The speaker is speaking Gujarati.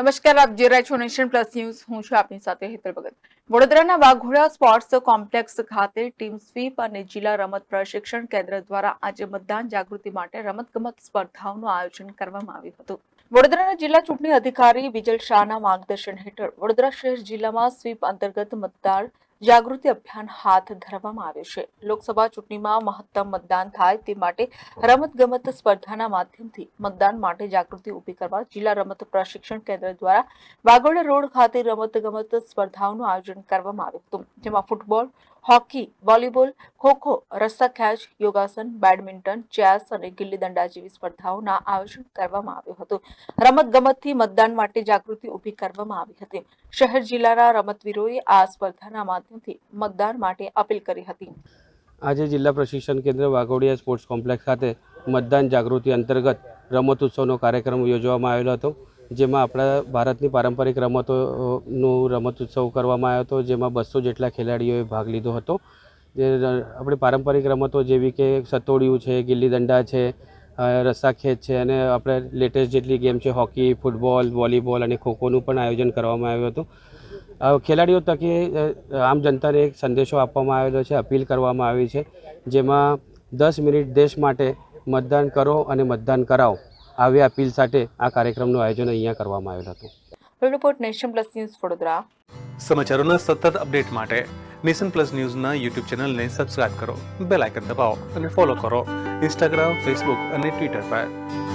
નમસ્કાર, આપ જે રહ્યા છો નેશન પ્લસ ન્યૂઝ. હું છું આપની સાથે હેતલ ભગત. વડોદરાના વાઘોડા સ્પોર્ટ્સ કોમ્પ્લેક્સ ખાતે ટીમ સ્વીપ અને જિલ્લા રમત પ્રશિક્ષણ કેન્દ્ર દ્વારા આજે મતદાન જાગૃતિ માટે રમતગમત સ્પર્ધાઓનું આયોજન કરવામાં આવ્યું હતું. વડોદરાના જિલ્લા ચૂંટણી અધિકારી વિજલ શાહના માર્ગદર્શન હેઠળ વડોદરા શહેર જિલ્લામાં સ્વીપ અંતર્ગત મતદાર જાગૃતિ અભિયાન હાથ ધરવામાં આવ્યું છે. લોકસભા ચૂંટણીમાં મહત્તમ મતદાન થાય તે માટે રમતગમત સ્પર્ધાના માધ્યમથી મતદાન માટે જાગૃતિ ઊભી કરવા જિલ્લા રમત પ્રશિક્ષણ કેન્દ્ર દ્વારા વાગોડા રોડ ખાતે રમતગમત સ્પર્ધાઓનું આયોજન કરવામાં આવ્યું હતું, જેમાં ફૂટબોલ હોકી, વોલીબોલ, ખોખો રસ્તા ખેંચ, યોગાસન, બેડમિન્ટન, ચેસ અને ગિલ્લી દંડા જેવી સ્પર્ધાઓના આયોજન કરવામાં આવ્યું હતું. રમતગમતથી મતદાન માટે જાગૃતિ ઊભી કરવામાં આવી હતી. શહેર જિલ્લાના રમતવીરોએ આ સ્પર્ધાના માધ્યમથી મતદાન માટે અપીલ કરી હતી. આજે જિલ્લા પ્રશિક્ષણ કેન્દ્ર વાઘોડિયા સ્પોર્ટ્સ કોમ્પ્લેક્સ ખાતે મતદાન જાગૃતિ અંતર્ગત રમત ઉત્સવનો કાર્યક્રમ યોજવામાં આવેલો હતો. જેમાં આપણા ભારતની પારંપરિક રમતોનું રમત ઉત્સવ કરવામાં આવ્યો હતો, જેમાં બસો જેટલા ખેલાડીઓએ ભાગ લીધો હતો. જે આપણી પારંપરિક રમતો જેવી કે સતોડિયું છે ગિલ્લી દંડા છે રસ્સાખેંચ છે અને આપણે લેટેસ્ટ જેટલી ગેમ છે, હોકી, ફૂટબોલ, વોલીબોલ અને ખોખોનું પણ આયોજન કરવામાં આવ્યું હતું. ખેલાડીઓ તકે આમ જનતાને એક સંદેશો આપવામાં આવેલો છે, અપીલ કરવામાં આવી છે, જેમાં દસ મિનિટ દેશ માટે મતદાન કરો અને મતદાન કરાવો. આવી અપીલ સાથે આ કાર્યક્રમનું આયોજન અહીંયા કરવામાં આવેલ હતું. Report Nation Plus news Vadodara. સમાચારોના સતત અપડેટ માટે નેશન પ્લસ ન્યૂઝના યુટ્યુબ ચેનલને સબસ્ક્રાઇબ કરો બેલ આઇકન દબાવો અને ફોલો કરો ઇન્સ્ટાગ્રામ ફેસબુક અને ટ્વિટર પર.